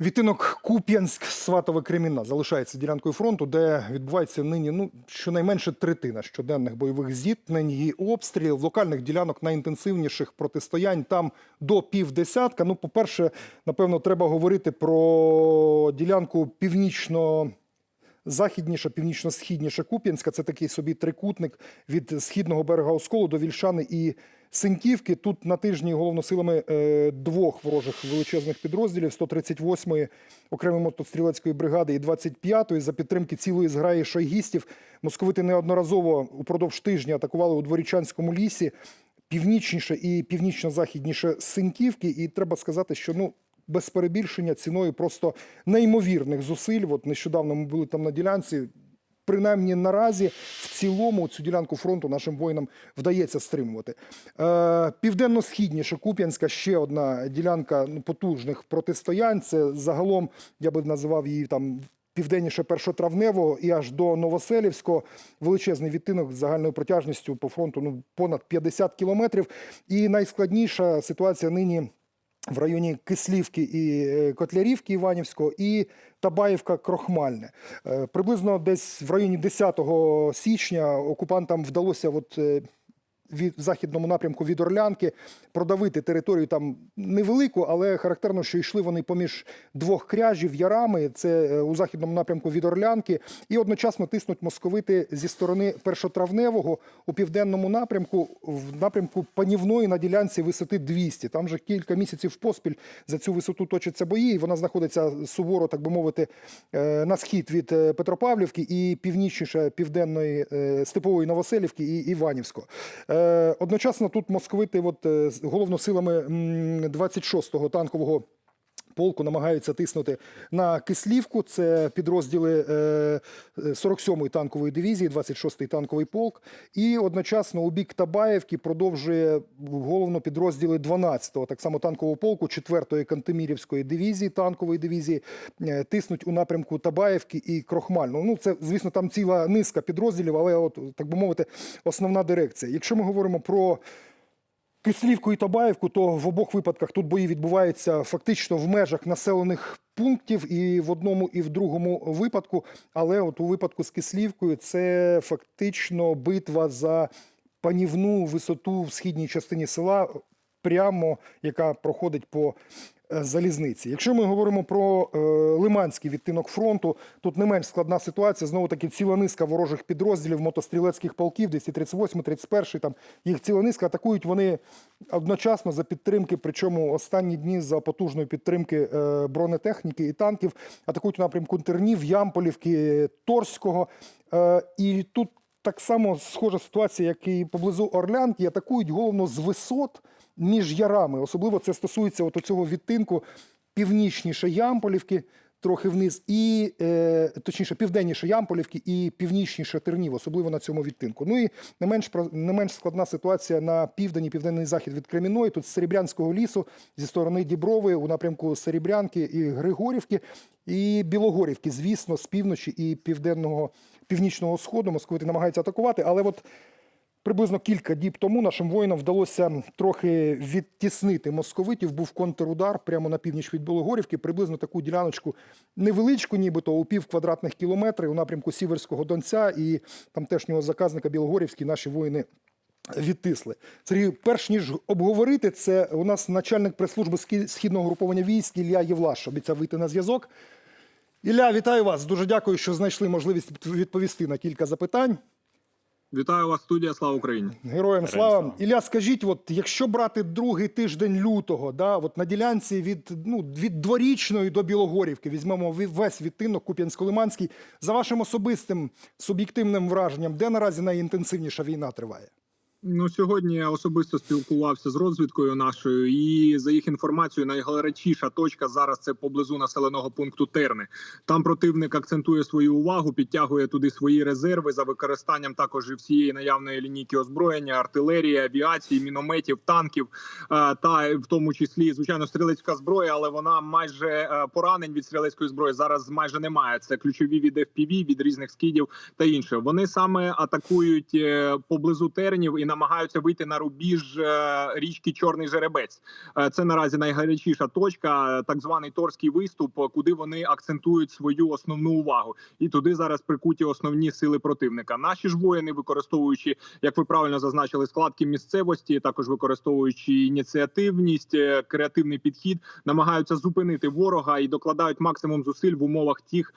Відтинок Куп'янськ Сватове Кремінна залишається ділянкою фронту, де відбувається нині ну щонайменше третина щоденних бойових зіткнень і обстрілів локальних ділянок найінтенсивніших протистоянь там до півдесятка. Ну, по-перше, напевно, треба говорити про ділянку північно. Західніша, північно-східніша Куп'янська це такий собі трикутник від східного берега Осколу до Вільшани і Синьківки. Тут на тижні головно силами е, двох ворожих величезних підрозділів 138-ї окремої мотострілецької бригади і 25-ї за підтримки цілої зграї шайгістів. Московити неодноразово упродовж тижня атакували у Дворічанському лісі північніше і північно-західніше Синьківки. І треба сказати, що ну без перебільшення ціною просто неймовірних зусиль. От нещодавно ми були там на ділянці. Принаймні наразі в цілому цю ділянку фронту нашим воїнам вдається стримувати. Е, Південно-східніше Куп'янська ще одна ділянка ну, потужних протистоянь. Це загалом я би називав її там південніше першотравневого і аж до Новоселівського величезний відтинок з загальною протяжністю по фронту ну понад 50 кілометрів. І найскладніша ситуація нині в районі Кислівки і е, Котлярівки Іванівського і Табаївка Крохмальне. Е, Приблизно десь в районі 10 січня окупантам вдалося от е, від в західному напрямку від Орлянки продавити територію там невелику, але характерно, що йшли вони поміж двох кряжів ярами. Це е, у західному напрямку від Орлянки, і одночасно тиснуть московити зі сторони першотравневого у південному напрямку, в напрямку панівної на ділянці висоти 200. Там вже кілька місяців поспіль за цю висоту точаться бої. і Вона знаходиться суворо, так би мовити, е, на схід від е, Петропавлівки і північніше південної степової Новоселівки і Іванівського. Е, Одночасно тут московити, от е, головно силами 26-го танкового. Полку намагаються тиснути на Кислівку. Це підрозділи е, е, 47-ї танкової дивізії, 26-й танковий полк. І одночасно у бік Табаєвки продовжує головно підрозділи 12-го, так само танкового полку, 4-ї Кантемірівської дивізії, танкової дивізії, е, тиснуть у напрямку Табаєвки і Крохмального. Ну, це, звісно, там ціла низка підрозділів, але, от, так би мовити, основна дирекція. Якщо ми говоримо про Кислівку і Табаївку, то в обох випадках тут бої відбуваються фактично в межах населених пунктів і в одному, і в другому випадку. Але от у випадку з Кислівкою це фактично битва за панівну висоту в східній частині села, прямо яка проходить по е, залізниці. Якщо ми говоримо про е, Лиманський відтинок фронту, тут не менш складна ситуація. Знову таки ціла низка ворожих підрозділів мотострілецьких полків, десь і 38, 31, там їх ціла низка атакують вони одночасно за підтримки. Причому останні дні за потужної підтримки е, бронетехніки і танків атакують у напрямку Тернів, Ямполівки, Торського. І тут так само схожа ситуація, як і поблизу Орлянки, атакують головно з висот між ярами. Особливо це стосується от цього відтинку північніше Ямполівки, трохи вниз, і е, точніше, південніше Ямполівки і північніше Тернів, особливо на цьому відтинку. Ну і не менш не менш складна ситуація на південь і південний захід від Креміної. Тут з Серебрянського лісу зі сторони Діброви у напрямку Серебрянки і Григорівки, і Білогорівки, звісно, з півночі і південного північного сходу московити намагаються атакувати, але от. Приблизно кілька діб тому нашим воїнам вдалося трохи відтіснити московитів. Був контрудар прямо на північ від Білогорівки. Приблизно таку діляночку невеличку, нібито у пів квадратних кілометрів у напрямку Сіверського Донця і тамтешнього заказника Білогорівський наші воїни відтисли. Сергій, перш ніж обговорити це, у нас начальник прес-служби східного груповання військ Ілля Євлаш обіцяв вийти на зв'язок. Ілля, вітаю вас. Дуже дякую, що знайшли можливість відповісти на кілька запитань. Вітаю вас, студія. Слава Україні. Героям слава. Ілля, скажіть, от якщо брати другий тиждень лютого, да, от на ділянці від, ну, від дворічної до Білогорівки, візьмемо ві- весь відтинок Куп'янсько-Лиманський, за вашим особистим суб'єктивним враженням, де наразі найінтенсивніша війна триває? Ну сьогодні я особисто спілкувався з розвідкою нашою, і за їх інформацією, найгарячіша точка зараз це поблизу населеного пункту Терни. Там противник акцентує свою увагу, підтягує туди свої резерви за використанням також і всієї наявної лінійки озброєння, артилерії, авіації, мінометів, танків е, та в тому числі звичайно стрілецька зброя, але вона майже е, поранень від стрілецької зброї зараз майже немає. Це ключові від FPV, від різних скидів та інше. Вони саме атакують е, поблизу тернів і намагаються вийти на рубіж е, річки Чорний Жеребець. Е, Це наразі найгарячіша точка, так званий торський виступ, куди вони акцентують свою основну увагу. І туди зараз прикуті основні сили противника. Наші ж воїни, використовуючи, як ви правильно зазначили, складки місцевості, також використовуючи ініціативність, е, креативний підхід, намагаються зупинити ворога і докладають максимум зусиль в умовах тих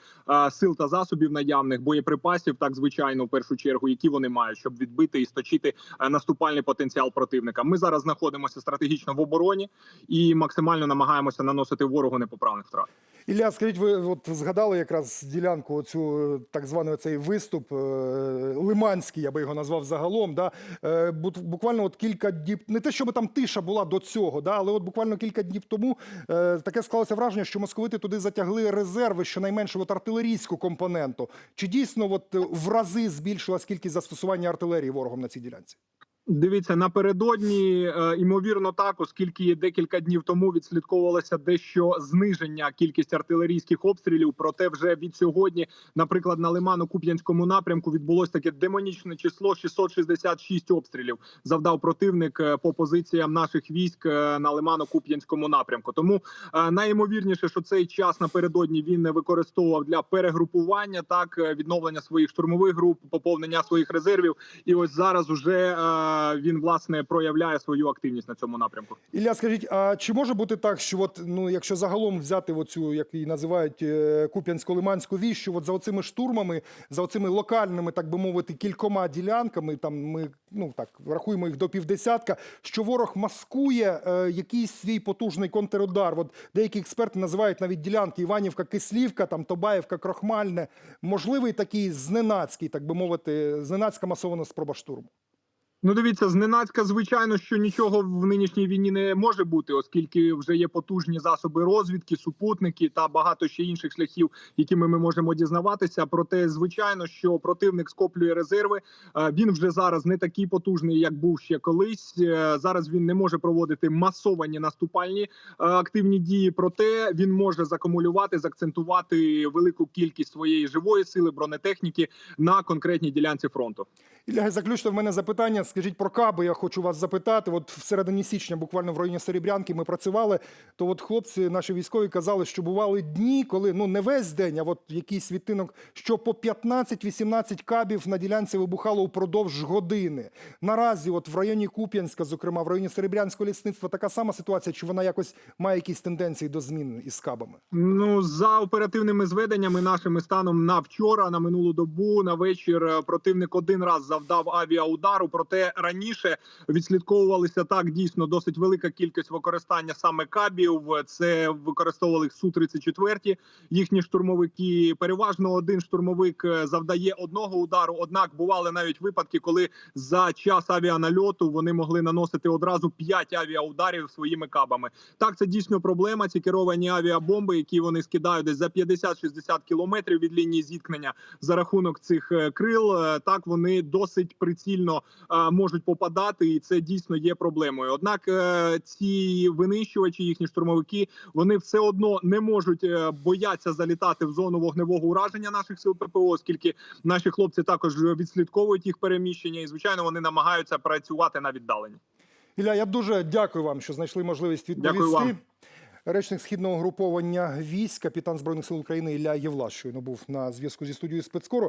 сил та засобів наявних боєприпасів, так звичайно, в першу чергу, які вони мають, щоб відбити і сточити наступальний потенціал противника. Ми зараз знаходимося стратегічно в обороні і максимально намагаємося наносити ворогу непоправних втрат. Ілля, скажіть, ви от згадали якраз ділянку цю так званий цей виступ е, лиманський, я би його назвав загалом. Да? Е, буквально от кілька днів, не те, щоб там тиша була до цього, да? але от буквально кілька днів тому е, таке склалося враження, що московити туди затягли резерви, щонайменше от артилерійську компоненту. Чи дійсно от е, в рази збільшилась кількість застосування артилерії ворогом на цій ділянці? Дивіться напередодні, е, ймовірно, так, оскільки декілька днів тому відслідковувалося дещо зниження кількості артилерійських обстрілів. Проте вже від сьогодні, наприклад, на Лимано-Куп'янському напрямку відбулось таке демонічне число 666 обстрілів. Завдав противник е, по позиціям наших військ е, на Лимано-Куп'янському напрямку. Тому е, найімовірніше, що цей час напередодні він не використовував для перегрупування, так е, відновлення своїх штурмових груп, поповнення своїх резервів. І ось зараз уже е, він власне проявляє свою активність на цьому напрямку. Ілля, скажіть, а чи може бути так, що от, ну, якщо загалом взяти оцю, як її називають е, Куп'янсько-Лиманську вісь, що от за оцими штурмами, за оцими локальними, так би мовити, кількома ділянками, там ми ну так рахуємо їх до півдесятка, що ворог маскує е, якийсь свій потужний контрудар. От деякі експерти називають навіть ділянки Іванівка, Кислівка, там Тобаєвка, Крохмальне. Можливий такий зненацький, так би мовити, зненацька масована спроба штурму. Ну, дивіться, зненацька, звичайно, що нічого в нинішній війні не може бути, оскільки вже є потужні засоби розвідки, супутники та багато ще інших шляхів, якими ми можемо дізнаватися. Проте, звичайно, що противник скоплює резерви. Е, Він вже зараз не такий потужний, як був ще колись. Е, Зараз він не може проводити масовані наступальні е, активні дії. Проте він може закумулювати, закцентувати велику кількість своєї живої сили бронетехніки на конкретній ділянці фронту. Ілля, заключне в мене запитання. Скажіть про каби. Я хочу вас запитати. От в середині січня, буквально в районі Серебрянки, ми працювали. То от хлопці, наші військові, казали, що бували дні, коли ну не весь день, а от якийсь відтинок, що по 15-18 кабів на ділянці вибухало упродовж години. Наразі, от в районі Куп'янська, зокрема, в районі Серебрянського лісництва, така сама ситуація, чи вона якось має якісь тенденції до змін із кабами? Ну за оперативними зведеннями нашими станом на вчора, на минулу добу, на вечір е, противник один раз завдав авіаудару. Проте раніше відслідковувалися так дійсно досить велика кількість використання саме кабів. Це використовували су 34 їхні штурмовики. Переважно один штурмовик е, завдає одного удару. Однак бували навіть випадки, коли за час авіанальоту вони могли наносити одразу 5 авіаударів своїми кабами. Так, це дійсно проблема. Ці керовані авіабомби, які вони скидають десь за 50-60 кілометрів від лінії зіткнення за рахунок цих е, крил. е, Так вони досить прицільно можуть попадати, і це дійсно є проблемою. Однак е, ці винищувачі, їхні штурмовики, вони все одно не можуть е, бояться залітати в зону вогневого ураження наших сил ППО, оскільки наші хлопці також відслідковують їх переміщення, і звичайно вони намагаються працювати на віддаленні. Ілля, я дуже дякую вам, що знайшли можливість Дякую вам. Речник східного груповання військ, капітан збройних сил України Ілля Євлаш щойно був на зв'язку зі студією спецкору.